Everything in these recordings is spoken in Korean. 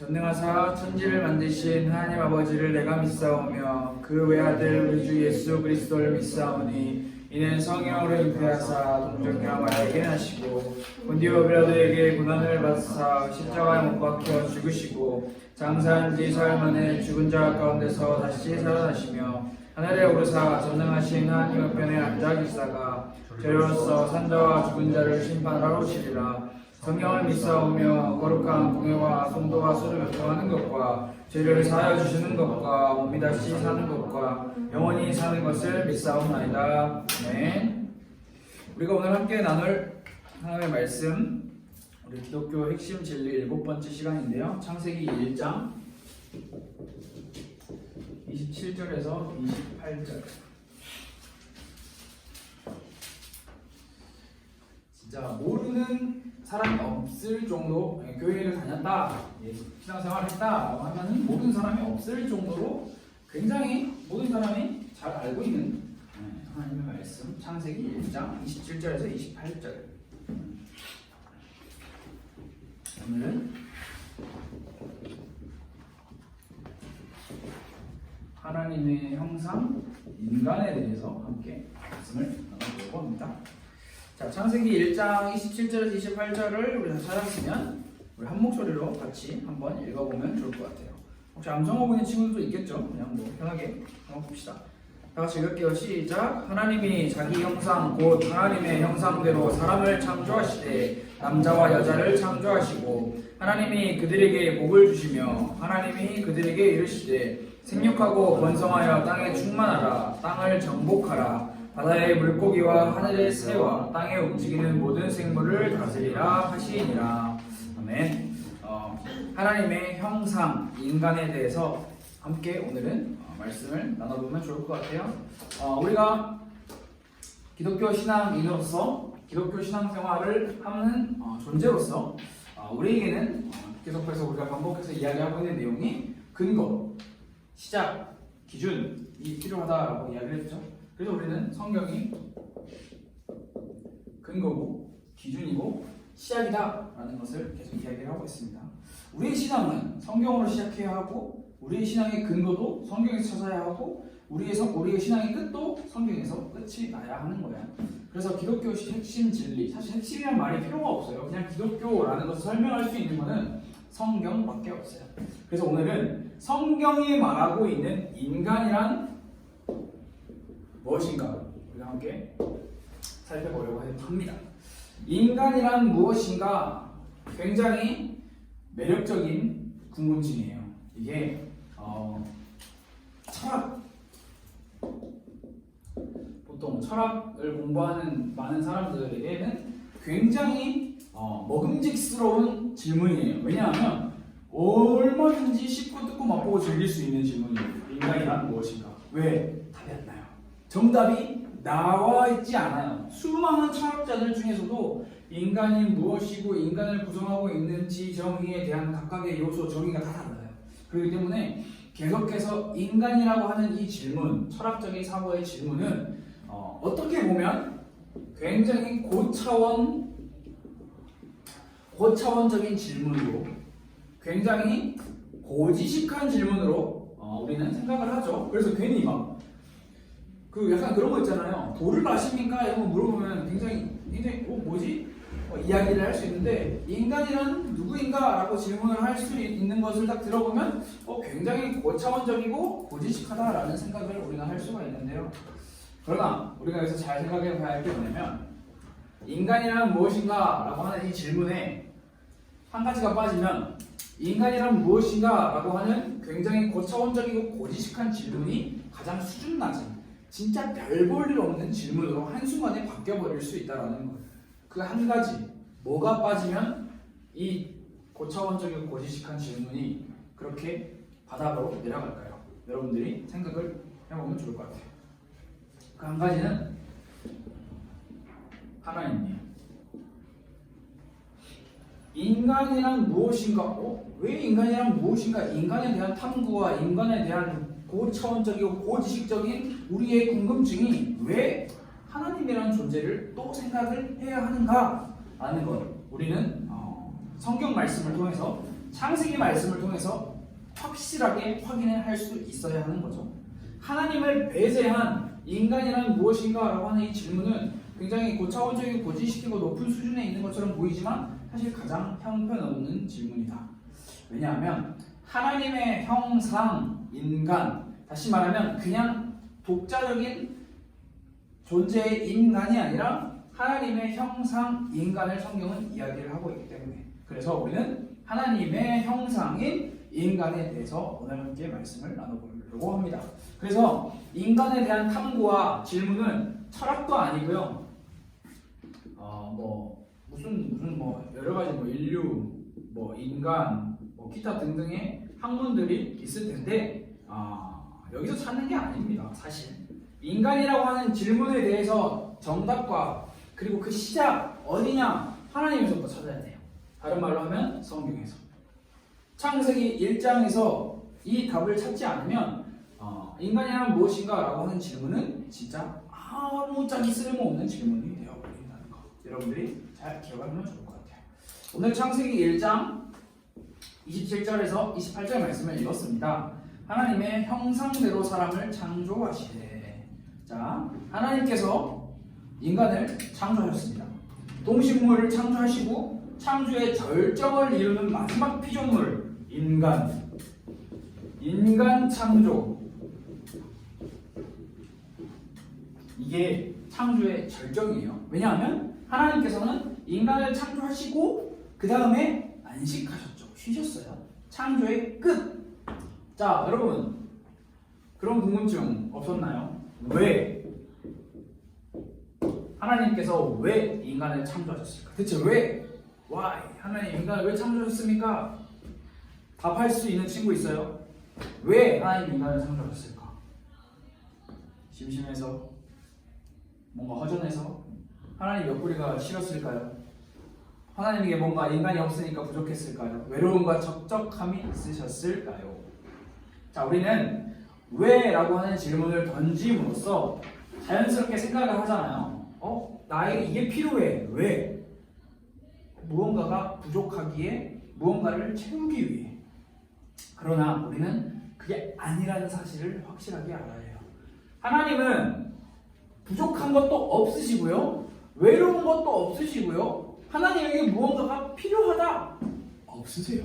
전능하사 천지를 만드신 하나님 아버지를 내가 믿사오며 그 외아들 우리 주 예수 그리스도를 믿사오니 이는 성령으로 잉태하사 동정녀와 알게 하시고 본디오 빌라도에게 고난을 받사 십자가에 못 박혀 죽으시고 장사한 지 사흘 만에 죽은 자 가운데서 다시 살아나시며 하늘에 오르사 전능하신 하나님 옆편에 앉아 계시다가 죄로서 산자와 죽은 자를 심판하러 오시리라 성령을 믿사오며 거룩한 공예와 성도와 술을 교통하는 것과 죄를 사하여 주시는 것과 몸이 다시 사는 것과 영원히 사는 것을 믿사옵나이다. 네. 우리가 오늘 함께 나눌 하나님의 말씀 우리 기독교 핵심 진리 일곱 번째 시간인데요. 창세기 1장 27절에서 28절. 진짜 모르는 사람이 없을 정도 예, 교회를 다녔다, 예, 신앙생활을 했다라고 하면은 모르는 사람이 없을 정도로 굉장히 모든 사람이 잘 알고 있는 예, 하나님의 말씀 창세기 1장 27절에서 28절 오늘은 하나님의 형상 인간에 대해서 함께 말씀을 나눠보려고 합니다. 자, 창세기 1장 27절에서 28절을 우리 다 찾았으면 우리 한 목소리로 같이 한번 읽어보면 좋을 것 같아요. 혹시 암송어 보는 친구들도 있겠죠? 그냥 뭐 편하게 한번 봅시다. 다 같이 읽을게요. 시작. 하나님이 자기 형상 곧 하나님의 형상대로 사람을 창조하시되 남자와 여자를 창조하시고 하나님이 그들에게 복을 주시며 하나님이 그들에게 이르시되 생육하고 번성하여 땅에 충만하라 땅을 정복하라 바다의 물고기와 하늘의 새와 땅에 움직이는 모든 생물을 다스리라 하시니라. 아멘. 어, 하나님의 형상 인간에 대해서 함께 오늘은 어, 말씀을 나눠보면 좋을 것 같아요. 어, 우리가 기독교 신앙인으로서 기독교 신앙생활을 하는 어, 존재로서 어, 우리에게는 어, 계속해서 우리가 반복해서 이야기하고 있는 내용이 근거, 시작, 기준이 필요하다라고 이야기를 했죠. 그래서 우리는 성경이 근거고 기준이고 시작이다 라는 것을 계속 이야기를 하고 있습니다. 우리의 신앙은 성경으로 시작해야 하고 우리의 신앙의 근거도 성경에서 찾아야 하고 우리의 성, 우리의 신앙의 끝도 성경에서 끝이 나야 하는 거야. 그래서 기독교 핵심 진리 사실 핵심이란 말이 필요가 없어요. 그냥 기독교라는 것을 설명할 수 있는 것은 성경밖에 없어요. 그래서 오늘은 성경이 말하고 있는 인간이란 무엇인가 우리가 함께 살펴보려고 합니다. 인간이란 무엇인가 굉장히 매력적인 궁금증이에요. 이게 어, 철학 보통 철학을 공부하는 많은 사람들에게는 굉장히 어, 먹음직스러운 질문이에요. 왜냐하면 얼마든지 씹고 뜯고 맛보고 즐길 수 있는 질문이에요. 인간이란 무엇인가? 왜? 정답이 나와 있지 않아요. 수많은 철학자들 중에서도 인간이 무엇이고 인간을 구성하고 있는 지 정의에 대한 각각의 요소 정의가 다 달라요. 그렇기 때문에 계속해서 인간이라고 하는 이 질문, 철학적인 사고의 질문은 어, 어떻게 보면 굉장히 고차원, 고차원적인 질문으로 굉장히 고지식한 질문으로 어, 우리는 생각을 하죠. 그래서 괜히 막 그 약간 그런 거 있잖아요. 돌을 아십니까? 이런 거 물어보면 굉장히 굉장히 어 뭐지? 어, 이야기를 할 수 있는데 인간이란 누구인가라고 질문을 할 수 있는 것을 딱 들어보면 어 굉장히 고차원적이고 고지식하다라는 생각을 우리가 할 수가 있는데요. 그러나 우리가 여기서 잘 생각해 봐야 할 게 뭐냐면 인간이란 무엇인가라고 하는 이 질문에 한 가지가 빠지면 인간이란 무엇인가라고 하는 굉장히 고차원적이고 고지식한 질문이 가장 수준 낮은 진짜 별 볼 일 없는 질문으로 한순간에 바뀌어버릴 수 있다는 거예요. 그 한 가지 뭐가 빠지면 이 고차원적이고 고지식한 질문이 그렇게 바닥으로 내려갈까요? 여러분들이 생각을 해보면 좋을 것 같아요. 그 한 가지는 하나님이에요. 인간이란 무엇인가? 어? 왜 인간이란 무엇인가? 인간에 대한 탐구와 인간에 대한 고차원적이고 고지식적인 우리의 궁금증이 왜 하나님이라는 존재를 또 생각을 해야 하는가? 라는 것 우리는 어, 성경 말씀을 통해서 창세기 말씀을 통해서 확실하게 확인을 할 수 있어야 하는 거죠. 하나님을 배제한 인간이란 무엇인가라고 하는 이 질문은 굉장히 고차원적이고 고지식이고 높은 수준에 있는 것처럼 보이지만 사실 가장 형편없는 질문이다. 왜냐하면 하나님의 형상 인간 다시 말하면 그냥 독자적인 존재의 인간이 아니라 하나님의 형상 인간을 성경은 이야기를 하고 있기 때문에 그래서 우리는 하나님의 형상인 인간에 대해서 오늘 함께 말씀을 나눠보려고 합니다. 그래서 인간에 대한 탐구와 질문은 철학도 아니고요. 어, 뭐 무슨 무슨 뭐 여러 가지 뭐 인류, 뭐 인간, 뭐 기타 등등의 학문들이 있을 텐데 아, 여기서 찾는 게 아닙니다. 사실 인간이라고 하는 질문에 대해서 정답과 그리고 그 시작 어디냐 하나님에서부터 찾아야 돼요. 다른 말로 하면 성경에서. 창세기 1장에서 이 답을 찾지 않으면 어, 인간이란 무엇인가라고 하는 질문은 진짜 아무짝이 쓸모없는 질문이 되어버린다는 거. 여러분들이 잘 기억하면 좋을 것 같아요. 오늘 창세기 1장 27절에서 28절 말씀을 읽었습니다. 하나님의 형상대로 사람을 창조하시되 자 하나님께서 인간을 창조하셨습니다. 동식물을 창조하시고 창조의 절정을 이루는 마지막 피조물 인간 인간 창조 이게 창조의 절정이에요. 왜냐하면 하나님께서는 인간을 창조하시고 그 다음에 안식하셨죠. 쉬셨어요. 창조의 끝. 자, 여러분 그런 궁금증 없었나요? 왜 하나님께서 왜 인간을 창조하셨을까? 대체 왜? Why? 하나님 인간을 왜 창조하셨습니까? 답할 수 있는 친구 있어요? 왜 하나님 인간을 창조하셨을까? 심심해서? 뭔가 허전해서? 하나님 옆구리가 싫었을까요? 하나님에게 뭔가 인간이 없으니까 부족했을까요? 외로움과 적적함이 있으셨을까요? 자, 우리는 왜 라고 하는 질문을 던짐으로써 자연스럽게 생각을 하잖아요. 어? 나에게 이게 필요해. 왜? 무언가가 부족하기에 무언가를 채우기 위해. 그러나 우리는 그게 아니라는 사실을 확실하게 알아야 해요. 하나님은 부족한 것도 없으시고요. 외로운 것도 없으시고요. 하나님에게 무언가가 필요하다. 없으세요.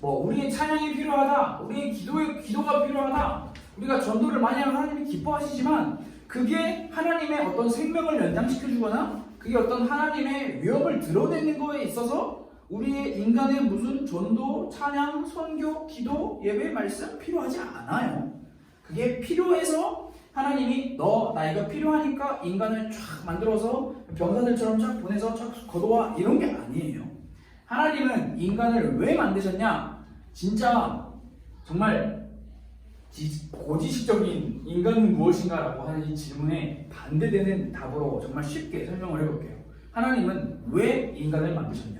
뭐 우리의 찬양이 필요하다. 우리의 기도의 기도가 필요하다. 우리가 전도를 많이 하면 하나님이 기뻐하시지만 그게 하나님의 어떤 생명을 연장시켜 주거나 그게 어떤 하나님의 위험을 드러내는 거에 있어서 우리의 인간의 무슨 전도, 찬양, 선교, 기도, 예배, 말씀 필요하지 않아요. 그게 필요해서 하나님이 너 나 이거 필요하니까 인간을 쫙 만들어서 병사들처럼 쫙 보내서 쫙 거둬와 이런 게 아니에요. 하나님은 인간을 왜 만드셨냐? 진짜 정말 지- 고지식적인 인간은 무엇인가라고 하는 이 질문에 반대되는 답으로 정말 쉽게 설명을 해볼게요. 하나님은 왜 인간을 만드셨냐?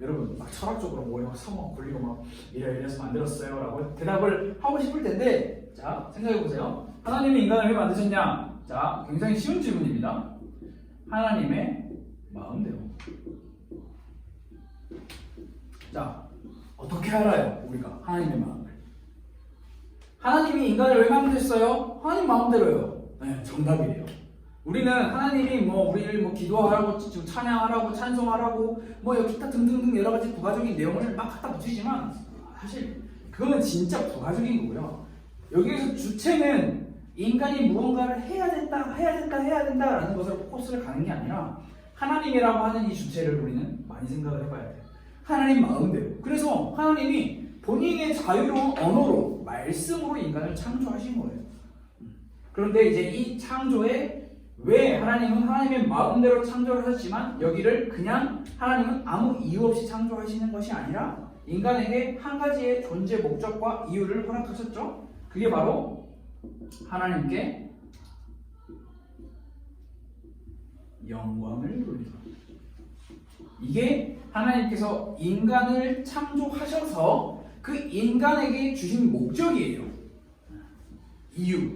여러분 막 철학적으로 뭐에 막 성어 굴리고 막 이래 이래서 만들었어요라고 대답을 하고 싶을 텐데 자 생각해 보세요. 하나님이 인간을 왜 만드셨냐? 자 굉장히 쉬운 질문입니다. 하나님의 마음대로. 자 어떻게 알아요 우리가 하나님의 마음을? 하나님이 인간을 왜 만드셨어요? 하나님 마음대로요. 네, 정답이에요. 우리는 하나님이 뭐 우리를 뭐 기도하라고 찬양하라고 찬송하라고 뭐 기타 등등등 여러 가지 부가적인 내용을 막 갖다 붙이지만 사실 그거는 진짜 부가적인 거고요. 여기에서 주체는 인간이 무언가를 해야 된다, 해야 된다, 해야 된다라는 것으로 포커스를 가는 게 아니라 하나님이라고 하는 이 주체를 우리는 많이 생각을 해봐야 돼요. 하나님 마음대로. 그래서 하나님이 본인의 자유로운 언어로 말씀으로 인간을 창조하신 거예요. 그런데 이제 이 창조에 왜 하나님은 하나님의 마음대로 창조를 하셨지만 여기를 그냥 하나님은 아무 이유 없이 창조하시는 것이 아니라 인간에게 한 가지의 존재 목적과 이유를 허락하셨죠. 그게 바로 하나님께 영광을 돌리다. 이게 하나님께서 인간을 창조하셔서 그 인간에게 주신 목적이에요. 이유.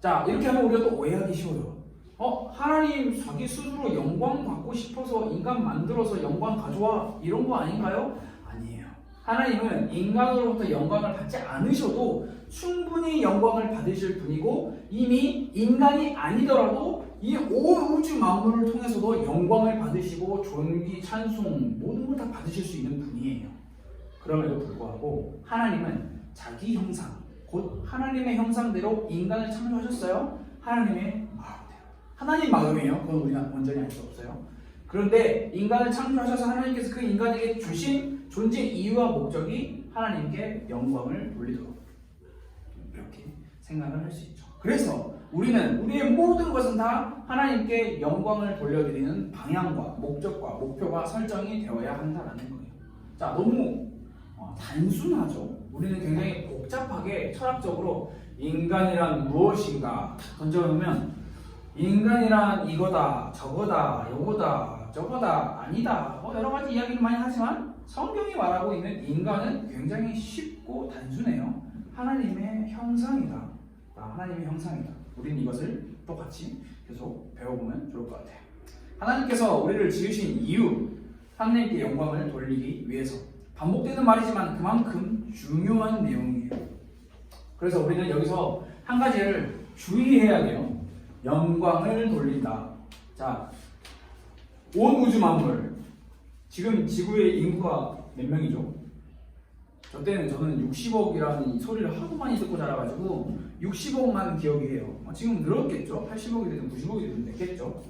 자, 이렇게 하면 우리가 또 오해하기 쉬워요. 어, 하나님 자기 스스로 영광 받고 싶어서 인간 만들어서 영광 가져와 이런 거 아닌가요? 아니에요. 하나님은 인간으로부터 영광을 받지 않으셔도 충분히 영광을 받으실 분이고 이미 인간이 아니더라도 이 온 우주 만물을 통해서도 영광을 받으시고 존귀, 찬송 모든 걸 다 받으실 수 있는 분이에요. 그럼에도 불구하고 하나님은 자기 형상, 곧 하나님의 형상대로 인간을 창조하셨어요. 하나님의 마음대로. 하나님 마음이에요. 그건 우리가 완전히 알 수 없어요. 그런데 인간을 창조하셔서 하나님께서 그 인간에게 주신 존재 이유와 목적이 하나님께 영광을 돌리도록 이렇게 생각을 할 수 있죠. 그래서 우리는 우리의 모든 것은 다 하나님께 영광을 돌려드리는 방향과 목적과 목표가 설정이 되어야 한다라는 거예요. 자, 너무 어, 단순하죠. 우리는 굉장히 복잡하게 철학적으로 인간이란 무엇인가 탁 던져놓으면 인간이란 이거다, 저거다, 요거다, 저거다, 아니다. 뭐 여러 가지 이야기를 많이 하지만 성경이 말하고 있는 인간은 굉장히 쉽고 단순해요. 하나님의 형상이다. 아, 하나님의 형상이다. 우리는 이것을 똑같이 계속 배워보면 좋을 것 같아요. 하나님께서 우리를 지으신 이유, 하나님께 영광을 돌리기 위해서 반복되는 말이지만 그만큼 중요한 내용이에요. 그래서 우리는 여기서 한 가지를 주의해야 돼요. 영광을 돌린다. 자, 온 우주 만물. 지금 지구의 인구가 몇 명이죠? 저 때는 저는 60억이라는 소리를 많이 듣고 자라가지고 60억만 기억이 해요. 어, 지금 늘었겠죠? 80억이 되든 90억이 되든 됐겠죠?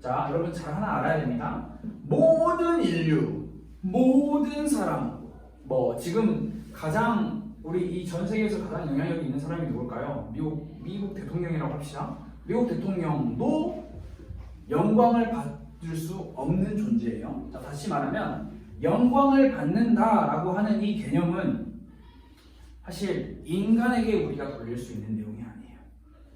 자, 여러분 잘 하나 알아야 됩니다. 모든 인류, 모든 사람, 뭐 지금 가장 우리 이 전 세계에서 가장 영향력이 있는 사람이 누굴까요? 미국 미국 대통령이라고 합시다. 미국 대통령도 영광을 받을 수 없는 존재예요. 자, 다시 말하면 영광을 받는다라고 하는 이 개념은 사실 인간에게 우리가 돌릴 수 있는 내용이 아니에요.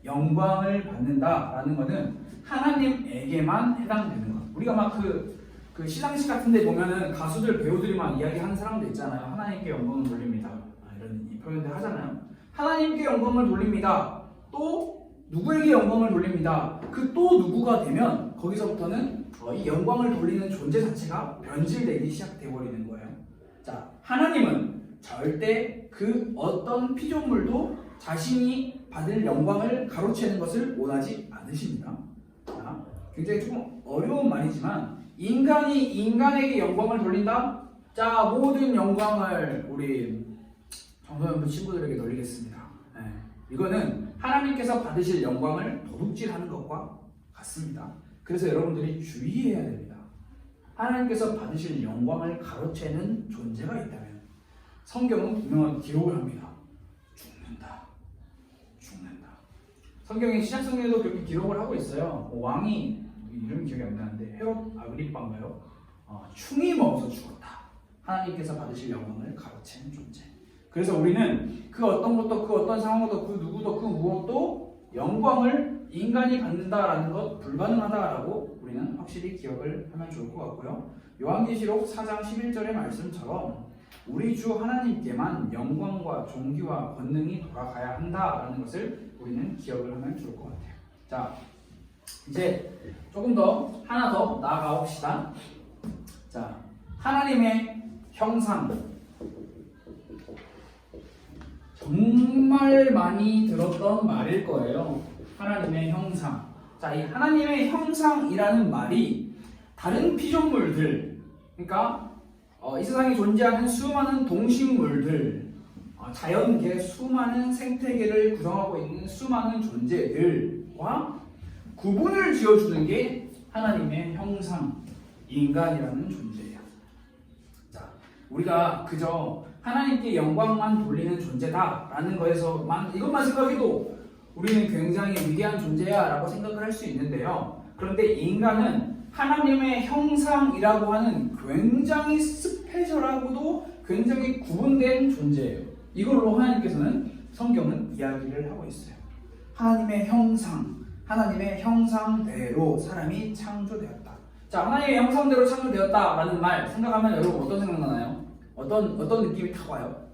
영광을 받는다라는 것은 하나님에게만 해당되는 것. 우리가 막그 그 시상식 같은데 보면은 가수들 배우들이 막 이야기하는 사람들 있잖아요. 하나님께 영광을 돌립니다. 아, 이런 이 표현들 하잖아요. 하나님께 영광을 돌립니다. 또 누구에게 영광을 돌립니다. 그 또 누구가 되면 거기서부터는 어, 이 영광을 돌리는 존재 자체가 변질되기 시작돼 버리는 거예요. 자, 하나님은 절대 그 어떤 피조물도 자신이 받을 영광을 가로채는 것을 원하지 않으십니다. 자, 굉장히 조금 어려운 말이지만 인간이 인간에게 영광을 돌린다. 자, 모든 영광을 우리 정서연부 친구들에게 돌리겠습니다. 네. 이거는 하나님께서 받으실 영광을 도둑질하는 것과 같습니다. 그래서 여러분들이 주의해야 됩니다. 하나님께서 받으실 영광을 가로채는 존재가 있다면 성경은 분명한 기록을 합니다. 죽는다. 죽는다. 성경의 시작성에도 그렇게 기록을 하고 있어요. 뭐 왕이 이름이 기억이 안 나는데 헤롯 아그리빠인가요? 어, 충이 먹어서 죽었다. 하나님께서 받으실 영광을 가로채는 존재. 그래서 우리는 그 어떤 것도 그 어떤 상황도 그 누구도 그 무엇도 영광을 인간이 받는다라는 것 불가능하다라고 우리는 확실히 기억을 하면 좋을 것 같고요. 요한계시록 4장 11절의 말씀처럼 우리 주 하나님께만 영광과 존귀와 권능이 돌아가야 한다라는 것을 우리는 기억을 하면 좋을 것 같아요. 자, 이제 조금 더 하나 더 나아가 봅시다. 자, 하나님의 형상 정말 많이 들었던 말일 거예요. 하나님의 형상. 자, 이 하나님의 형상이라는 말이 다른 피조물들, 그러니까 어, 이 세상에 존재하는 수많은 동식물들, 어, 자연계 수많은 생태계를 구성하고 있는 수많은 존재들과 구분을 지어주는 게 하나님의 형상, 인간이라는 존재예요. 자, 우리가 그저 하나님께 영광만 돌리는 존재다라는 거에서만 이것만 생각해도 우리는 굉장히 위대한 존재야라고 생각을 할 수 있는데요. 그런데 인간은 하나님의 형상이라고 하는 굉장히 스페셜하고도 굉장히 구분된 존재예요. 이걸로 하나님께서는 성경은 이야기를 하고 있어요. 하나님의 형상, 하나님의 형상대로 사람이 창조되었다. 자, 하나님의 형상대로 창조되었다라는 말 생각하면 여러분 어떤 생각 나나요? 어떤 어떤 느낌이 탁 와요?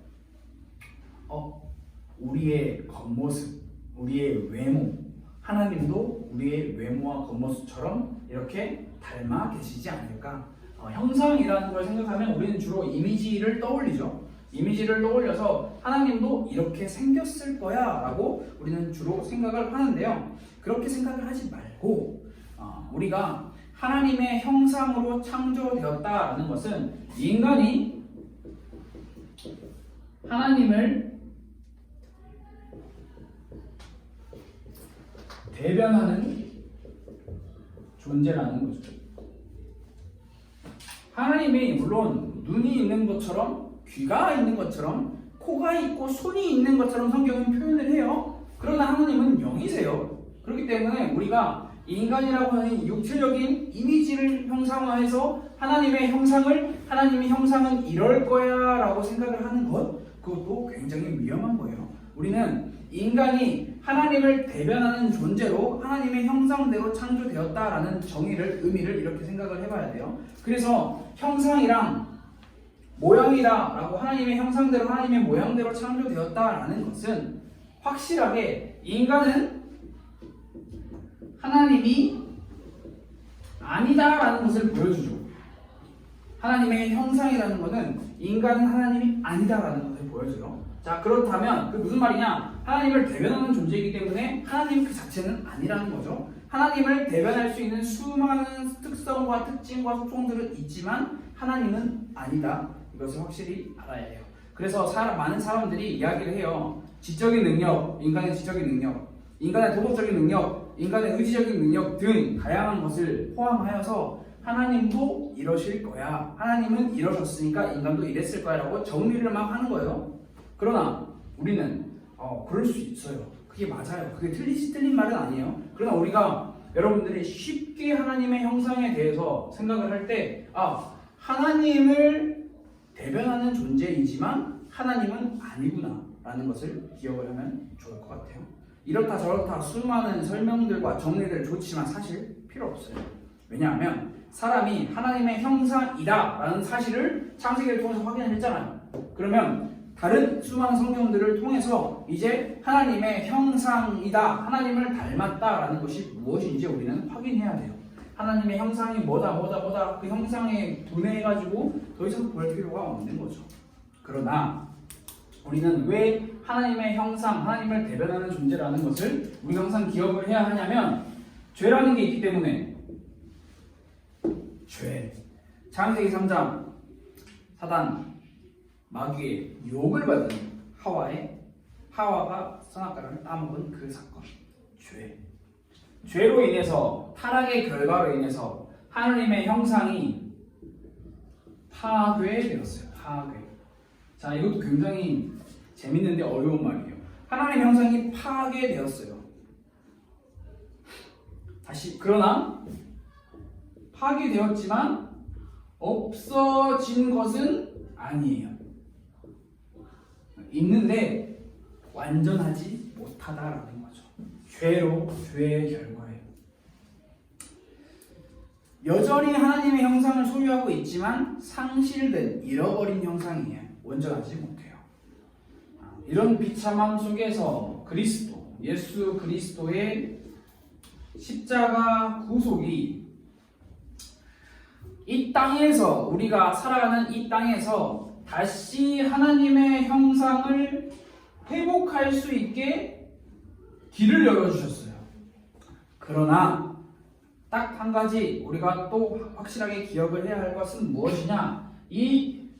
어, 우리의 겉모습, 우리의 외모, 하나님도 우리의 외모와 겉모습처럼 이렇게 닮아 계시지 않을까? 어, 형상이라는 걸 생각하면 우리는 주로 이미지를 떠올리죠. 이미지를 떠올려서 하나님도 이렇게 생겼을 거야 라고 우리는 주로 생각을 하는데요. 그렇게 생각을 하지 말고 어, 우리가 하나님의 형상으로 창조되었다라는 것은 인간이 하나님을 대변하는 존재라는 거죠. 하나님이 물론 눈이 있는 것처럼 귀가 있는 것처럼 코가 있고 손이 있는 것처럼 성경은 표현을 해요. 그러나 하나님은 영이세요. 그렇기 때문에 우리가 인간이라고 하는 육체적인 이미지를 형상화해서 하나님의 형상을 하나님의 형상은 이럴 거야라고 생각을 하는 것 그것도 굉장히 위험한 거예요. 우리는 인간이 하나님을 대변하는 존재로 하나님의 형상대로 창조되었다라는 정의를 의미를 이렇게 생각을 해봐야 돼요. 그래서 형상이랑 모양이다라고 하나님의 형상대로 하나님의 모양대로 창조되었다라는 것은 확실하게 인간은 하나님이 아니다라는 것을 보여주죠. 하나님의 형상이라는 것은 인간은 하나님이 아니다라는 것을 보여줘요. 자 그렇다면 그 무슨 말이냐? 하나님을 대변하는 존재이기 때문에 하나님 그 자체는 아니라는 거죠. 하나님을 대변할 수 있는 수많은 특성과 특징과 속성들은 있지만 하나님은 아니다. 이것을 확실히 알아야 해요. 그래서 사람, 많은 사람들이 이야기를 해요. 지적인 능력, 인간의 지적인 능력, 인간의 도덕적인 능력, 인간의 의지적인 능력 등 다양한 것을 포함하여서 하나님도 이러실 거야. 하나님은 이러셨으니까 인간도 이랬을 거야라고 정리를 막 하는 거예요. 그러나 우리는 어, 그럴 수 있어요. 그게 맞아요. 그게 틀리, 틀린 말은 아니에요. 그러나 우리가 여러분들이 쉽게 하나님의 형상에 대해서 생각을 할 때, 아, 하나님을 대변하는 존재이지만 하나님은 아니구나. 라는 것을 기억을 하면 좋을 것 같아요. 이렇다 저렇다 수많은 설명들과 정리들 좋지만 사실 필요 없어요. 왜냐하면 사람이 하나님의 형상이다 라는 사실을 창세기를 통해서 확인을 했잖아요. 그러면 다른 수많은 성경들을 통해서 이제 하나님의 형상이다, 하나님을 닮았다라는 것이 무엇인지 우리는 확인해야 돼요. 하나님의 형상이 뭐다, 뭐다, 뭐다, 그 형상에 분해해가지고 더 이상 볼 필요가 없는 거죠. 그러나 우리는 왜 하나님의 형상, 하나님을 대변하는 존재라는 것을 우리 항상 기억을 해야 하냐면 죄라는 게 있기 때문에 죄. 창세기 3장 사단 마귀의 욕을 받은 하와의 하와가 선악과를 따먹은 그 사건. 죄. 죄로 인해서 타락의 결과로 인해서 하나님의 형상이 파괴되었어요. 파괴. 자, 이것도 굉장히 재밌는데 어려운 말이에요. 하나님의 형상이 파괴되었어요. 다시 그러나 파괴되었지만 없어진 것은 아니에요. 있는데 완전하지 못하다라는 거죠. 죄로 죄의 결과예요. 여전히 하나님의 형상을 소유하고 있지만 상실된 잃어버린 형상이에요. 온전하지 못해요. 아, 이런 비참함 속에서 그리스도, 예수 그리스도의 십자가 구속이 이 땅에서 우리가 살아가는 이 땅에서 다시 하나님의 형상을 회복할 수 있게 길을 열어주셨어요. 그러나 딱 한 가지 우리가 또 확실하게 기억을 해야 할 것은 무엇이냐? 이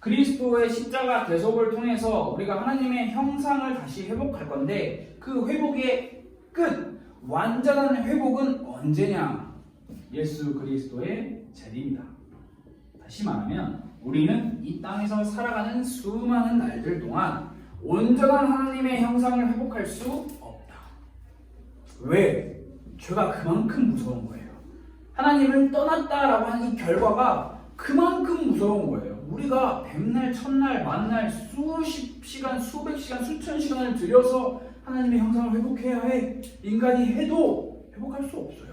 그리스도의 십자가 대속을 통해서 우리가 하나님의 형상을 다시 회복할 건데 그 회복의 끝, 완전한 회복은 언제냐? 예수 그리스도의 재림이다. 다시 말하면 우리는 이 땅에서 살아가는 수많은 날들 동안 온전한 하나님의 형상을 회복할 수 없다. 왜? 죄가 그만큼 무서운 거예요. 하나님을 떠났다라고 하는 이 결과가 그만큼 무서운 거예요. 우리가 백날, 천날, 만날, 수십 시간, 수백 시간, 수천 시간을 들여서 하나님의 형상을 회복해야 해. 인간이 해도 회복할 수 없어요.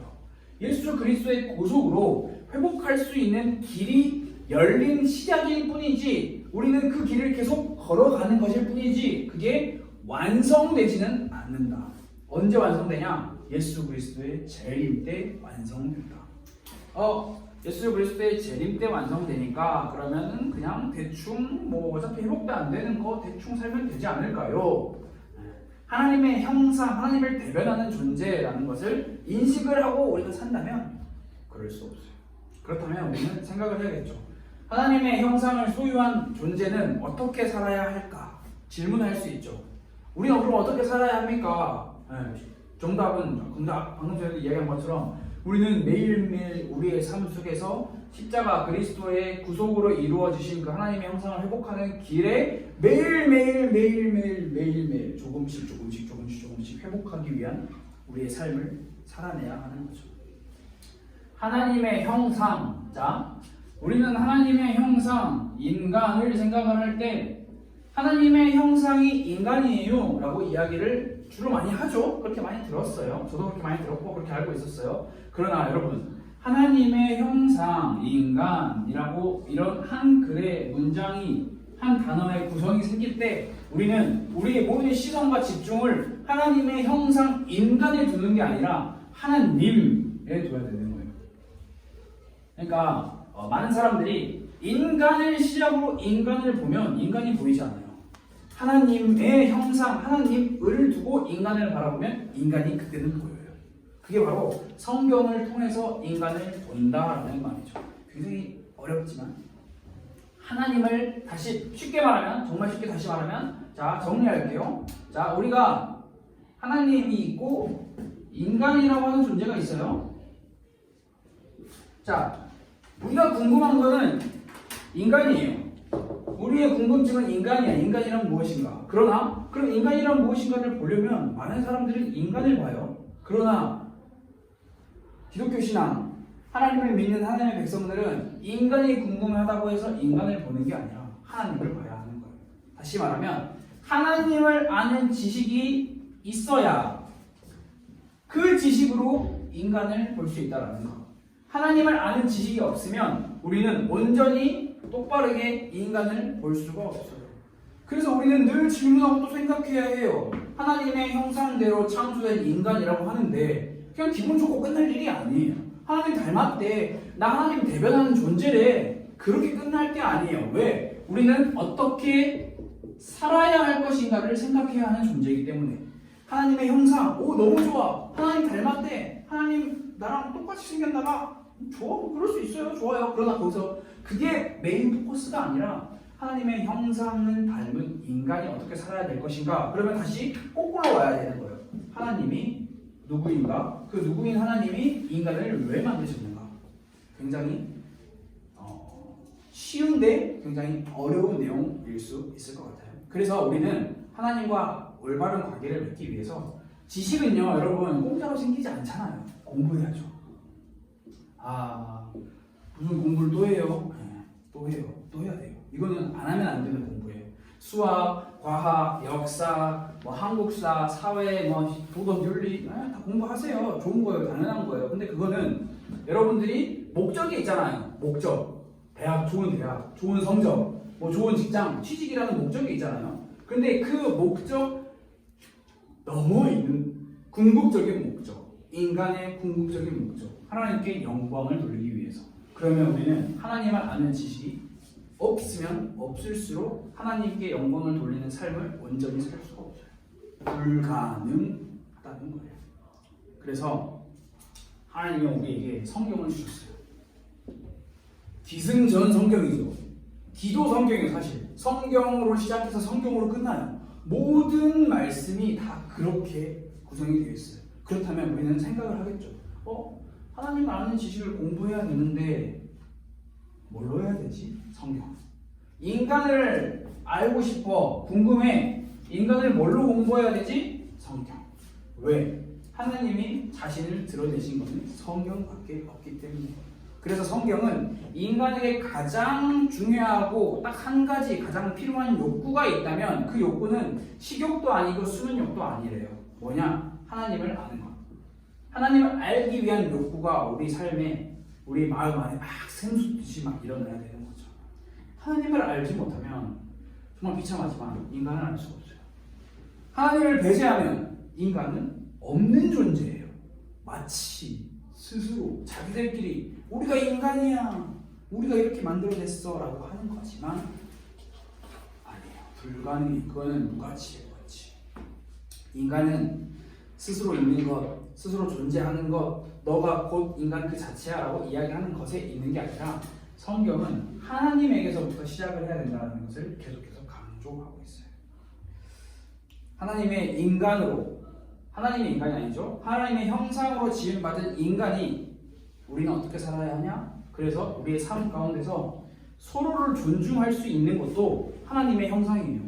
예수 그리스도의 고속으로 회복할 수 있는 길이 열린 시작일 뿐이지 우리는 그 길을 계속 걸어가는 것일 뿐이지 그게 완성되지는 않는다. 언제 완성되냐? 예수 그리스도의 재림 때 완성된다. 어, 예수 그리스도의 재림 때 완성되니까 그러면은 그냥 대충 뭐 어차피 회복도 안 되는 거 대충 살면 되지 않을까요? 하나님의 형상, 하나님을 대변하는 존재라는 것을 인식을 하고 우리가 산다면 그럴 수 없어요. 그렇다면 우리는 생각을 해야겠죠. 하나님의 형상을 소유한 존재는 어떻게 살아야 할까? 질문할 수 있죠. 우리는 그럼 어떻게 살아야 합니까? 네, 정답은 근데 방금 전에 이야기한 것처럼 우리는 매일매일 우리의 삶 속에서 십자가 그리스도의 구속으로 이루어지신 그 하나님의 형상을 회복하는 길에 매일매일 매일매일 매일매일 조금씩 조금씩 조금씩 조금씩 회복하기 위한 우리의 삶을 살아내야 하는 거죠. 하나님의 형상. 자, 우리는 하나님의 형상, 인간을 생각을 할 때 하나님의 형상이 인간이에요 라고 이야기를 주로 많이 하죠. 그렇게 많이 들었어요. 저도 그렇게 많이 들었고 그렇게 알고 있었어요. 그러나 여러분, 하나님의 형상, 인간이라고 이런 한 글의 문장이 한 단어의 구성이 생길 때 우리는 우리의 모든 시선과 집중을 하나님의 형상, 인간에 두는 게 아니라 하나님에 둬야 되는 거예요. 그러니까 어, 많은 사람들이 인간을 시작으로 인간을 보면 인간이 보이지 않아요. 하나님의 형상, 하나님을 두고 인간을 바라보면 인간이 그때는 보여요. 그게 바로 성경을 통해서 인간을 본다라는 말이죠. 굉장히 어렵지만 하나님을 다시 쉽게 말하면 정말 쉽게 다시 말하면 자 정리할게요. 자 우리가 하나님이 있고 인간이라고 하는 존재가 있어요. 자 우리가 궁금한 거는 인간이에요. 우리의 궁금증은 인간이야. 인간이란 무엇인가? 그러나 그럼 인간이란 무엇인가를 보려면 많은 사람들이 인간을 봐요. 그러나 기독교 신앙 하나님을 믿는 하나님의 백성들은 인간이 궁금하다고 해서 인간을 보는 게 아니라 하나님을 봐야 하는 거예요. 다시 말하면 하나님을 아는 지식이 있어야 그 지식으로 인간을 볼 수 있다라는 거. 하나님을 아는 지식이 없으면 우리는 온전히 똑바르게 인간을 볼 수가 없어요. 그래서 우리는 늘 질문하고 또 생각해야 해요. 하나님의 형상대로 창조된 인간이라고 하는데 그냥 기분 좋고 끝날 일이 아니에요. 하나님 닮았대. 나 하나님 대변하는 존재래. 그렇게 끝날 게 아니에요. 왜? 우리는 어떻게 살아야 할 것인가를 생각해야 하는 존재이기 때문에 하나님의 형상, 오 너무 좋아. 하나님 닮았대. 하나님 나랑 똑같이 생겼나 봐. 좋아, 그럴 수 있어요. 좋아요. 그러나 거기서 그게 메인 포커스가 아니라 하나님의 형상은 닮은 인간이 어떻게 살아야 될 것인가? 그러면 다시 거꾸로 와야 되는 거예요. 하나님이 누구인가? 그 누구인 하나님이 인간을 왜 만드셨는가? 굉장히 어, 쉬운데 굉장히 어려운 내용일 수 있을 것 같아요. 그래서 우리는 하나님과 올바른 관계를 맺기 위해서 지식은요, 여러분 공짜로 생기지 않잖아요. 공부해야죠. 아 무슨 공부를 또 해요? 네, 또 해요. 또 해야 돼요. 이거는 안 하면 안 되는 공부예요. 수학, 과학, 역사, 뭐 한국사, 사회, 뭐 도덕, 윤리 네, 다 공부하세요. 좋은 거예요. 당연한 거예요. 근데 그거는 여러분들이 목적이 있잖아요. 목적. 대학, 좋은 대학, 좋은 성적, 뭐 좋은 직장, 취직이라는 목적이 있잖아요. 근데 그 목적 넘어 있는 궁극적인 목적, 인간의 궁극적인 목적, 하나님께 영광을 돌리기 위해서. 그러면 우리는 하나님을 아는 지식이 없으면 없을수록 하나님께 영광을 돌리는 삶을 온전히 살 수가 없어요. 불가능하다는 거예요. 그래서 하나님이 우리에게 성경을 주셨어요. 기승전 성경이죠. 기도 성경이 사실 성경으로 시작해서 성경으로 끝나요. 모든 말씀이 다 그렇게 구성이 되어 있어요. 그렇다면 우리는 생각을 하겠죠. 어? 하나님 아는 지식을 공부해야 되는데 뭘로 해야 되지? 성경. 인간을 알고 싶어. 궁금해. 인간을 뭘로 공부해야 되지? 성경. 왜? 하나님이 자신을 드러내신 것은 성경밖에 없기 때문에. 그래서 성경은 인간에게 가장 중요하고 딱 한 가지 가장 필요한 욕구가 있다면 그 욕구는 식욕도 아니고 수면욕도 아니래요. 뭐냐? 하나님을 아는 것. 하나님을 알기 위한 욕구가 우리 삶에 우리 마음 안에 막 샘솟듯이 막 일어나야 되는 거죠. 하나님을 알지 못하면 정말 비참하지만 인간은 알 수가 없어요. 하나님을 배제하면 인간은 없는 존재예요. 마치 스스로 자기들끼리 우리가 인간이야. 우리가 이렇게 만들어냈어 라고 하는 거지만 아니에요. 불가능해. 그거는 무가치예요. 무가치. 인간은 스스로 있는 것, 스스로 존재하는 것, 너가 곧 인간 그 자체야라고 이야기하는 것에 있는 게 아니라 성경은 하나님에게서부터 시작을 해야 된다는 것을 계속해서 강조하고 있어요. 하나님의 인간으로 하나님의 인간이 아니죠. 하나님의 형상으로 지음받은 인간이 우리는 어떻게 살아야 하냐? 그래서 우리의 삶 가운데서 서로를 존중할 수 있는 것도 하나님의 형상이에요.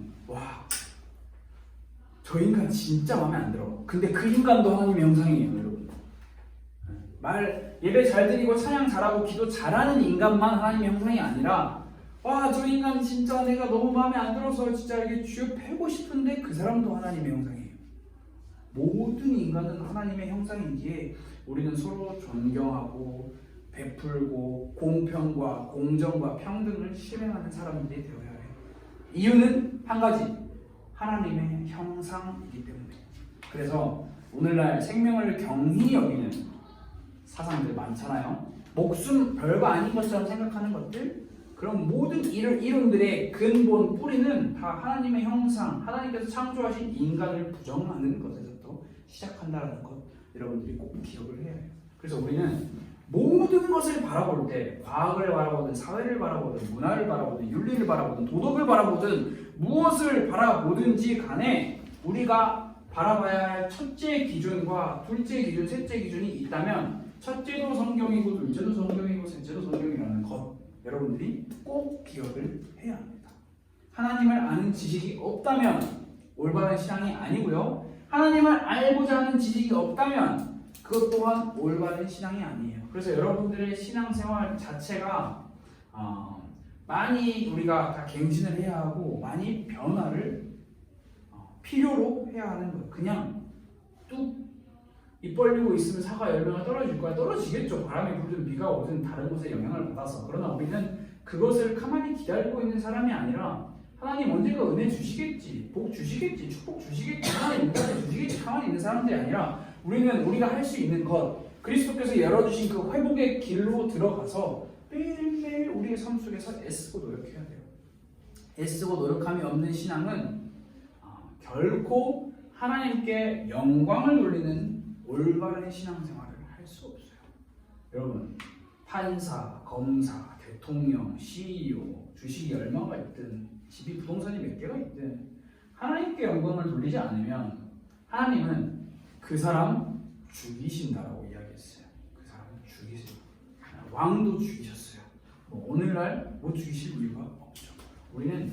와, 저 인간 진짜 마음에 안 들어. 근데 그 인간도 하나님의 형상이에요, 여러분. 말 예배 잘 드리고 찬양 잘하고 기도 잘하는 인간만 하나님의 형상이 아니라 와, 저 인간 진짜 내가 너무 마음에 안 들어서 진짜 이게 쥐어 패고 싶은데 그 사람도 하나님의 형상이에요. 모든 인간은 하나님의 형상인지에 우리는 서로 존경하고 베풀고 공평과 공정과 평등을 실행하는 사람들이 되어야 해요. 이유는 한 가지. 하나님의 형상이기 때문에. 그래서 오늘날 생명을 경히 여기는 사상들 많잖아요. 목숨 별거 아닌 것처럼 생각하는 것들 그런 모든 이런 이론들의 근본 뿌리는 다 하나님의 형상, 하나님께서 창조하신 인간을 부정하는 것에서부터 시작한다는 것 여러분들이 꼭 기억을 해야 해요. 그래서 우리는 모든 것을 바라볼 때 과학을 바라보든 사회를 바라보든 문화를 바라보든 윤리를 바라보든 도덕을 바라보든 무엇을 바라보든지 간에 우리가 바라봐야 할 첫째 기준과 둘째 기준, 셋째 기준이 있다면 첫째도 성경이고 둘째도 성경이고 셋째도 성경이라는 것 여러분들이 꼭 기억을 해야 합니다. 하나님을 아는 지식이 없다면 올바른 신앙이 아니고요. 하나님을 알고자 하는 지식이 없다면 그것 또한 올바른 신앙이 아니에요. 그래서 여러분들의 신앙생활 자체가 어, 많이 우리가 다 갱신을 해야 하고 많이 변화를 어, 필요로 해야 하는 거예요. 그냥 뚝 입 벌리고 있으면 사과 열매가 떨어질 거야. 떨어지겠죠. 바람이 불든 비가 오든 다른 곳에 영향을 받아서. 그러나 우리는 그것을 가만히 기다리고 있는 사람이 아니라 하나님 언젠가 은혜 주시겠지, 복 주시겠지, 축복 주시겠지, 하나님 은혜 주시겠지 가만히 있는 사람들이 아니라 우리는 우리가 할 수 있는 것, 그리스도께서 열어주신 그 회복의 길로 들어가서 매일매일 우리의 삶 속에서 애쓰고 노력해야 돼요. 애쓰고 노력함이 없는 신앙은 아, 결코 하나님께 영광을 돌리는 올바른 신앙생활을 할 수 없어요. 여러분, 판사, 검사, 대통령, CEO, 주식이 얼마가 있든 집이 부동산이 몇 개가 있든 하나님께 영광을 돌리지 않으면 하나님은 그 사람 죽이신다라고 이야기했어요. 그 사람을 죽이세요. 왕도 죽이셨어요. 뭐 오늘날 못 죽이실 이유가 없죠. 우리는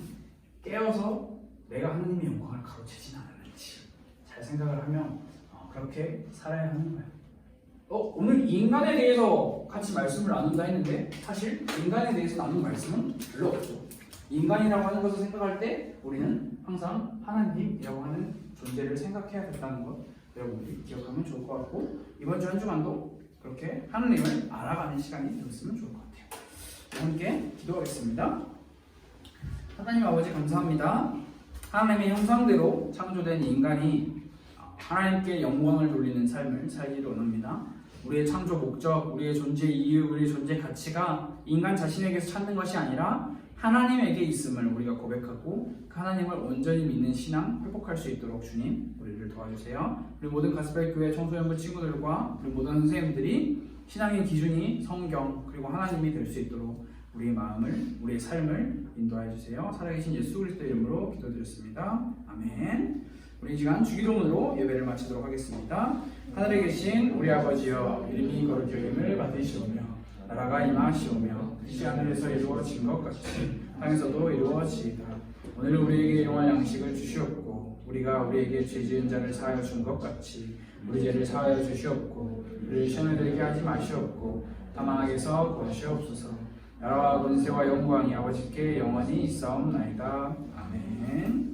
깨어서 내가 하나님의 영광을 가로채진 않았는지 잘 생각을 하면 어, 그렇게 살아야 하는 거예요. 어, 오늘 인간에 대해서 같이 말씀을 나눈다 했는데 사실 인간에 대해서 나눈 말씀은 별로 없죠. 인간이라고 하는 것을 생각할 때 우리는 항상 하나님이라고 하는 존재를 생각해야 된다는 것 여러분들이 기억하면 좋을 것 같고 이번 주 한 주간도 그렇게 하나님을 알아가는 시간이 되었으면 좋을 것 같아요. 함께 기도하겠습니다. 하나님 아버지 감사합니다. 하나님의 형상대로 창조된 인간이 하나님께 영광을 돌리는 삶을 살기를 원합니다. 우리의 창조 목적, 우리의 존재 이유, 우리의 존재 가치가 인간 자신에게서 찾는 것이 아니라 하나님에게 있음을 우리가 고백하고 그 하나님을 온전히 믿는 신앙 회복할 수 있도록 주님 우리를 도와주세요. 우리 모든 가스펠 교회 청소년부 친구들과 우리 모든 선생님들이 신앙의 기준이 성경 그리고 하나님이 될 수 있도록 우리의 마음을 우리의 삶을 인도하여 주세요. 살아계신 예수 그리스도 이름으로 기도드렸습니다. 아멘. 우리 이 시간 주기도문으로 예배를 마치도록 하겠습니다. 하늘에 계신 우리 아버지여 이름이 거룩히 여김을 받으시오며 나라가 임하시오며 뜻이 하늘에서 이루어진 것 같이 땅에서도 이루어지이다. 오늘 우리에게 일용할 양식을 주시옵고 우리가 우리에게 죄 지은 자를 사하여 준 것 같이 우리 죄를 사하여 주시옵고 우리를 시험에 들게 하지 마시옵고 다만 악에서 구하시옵소서 나라와 권세와 영광이 아버지께 영원히 있사옵나이다. 아멘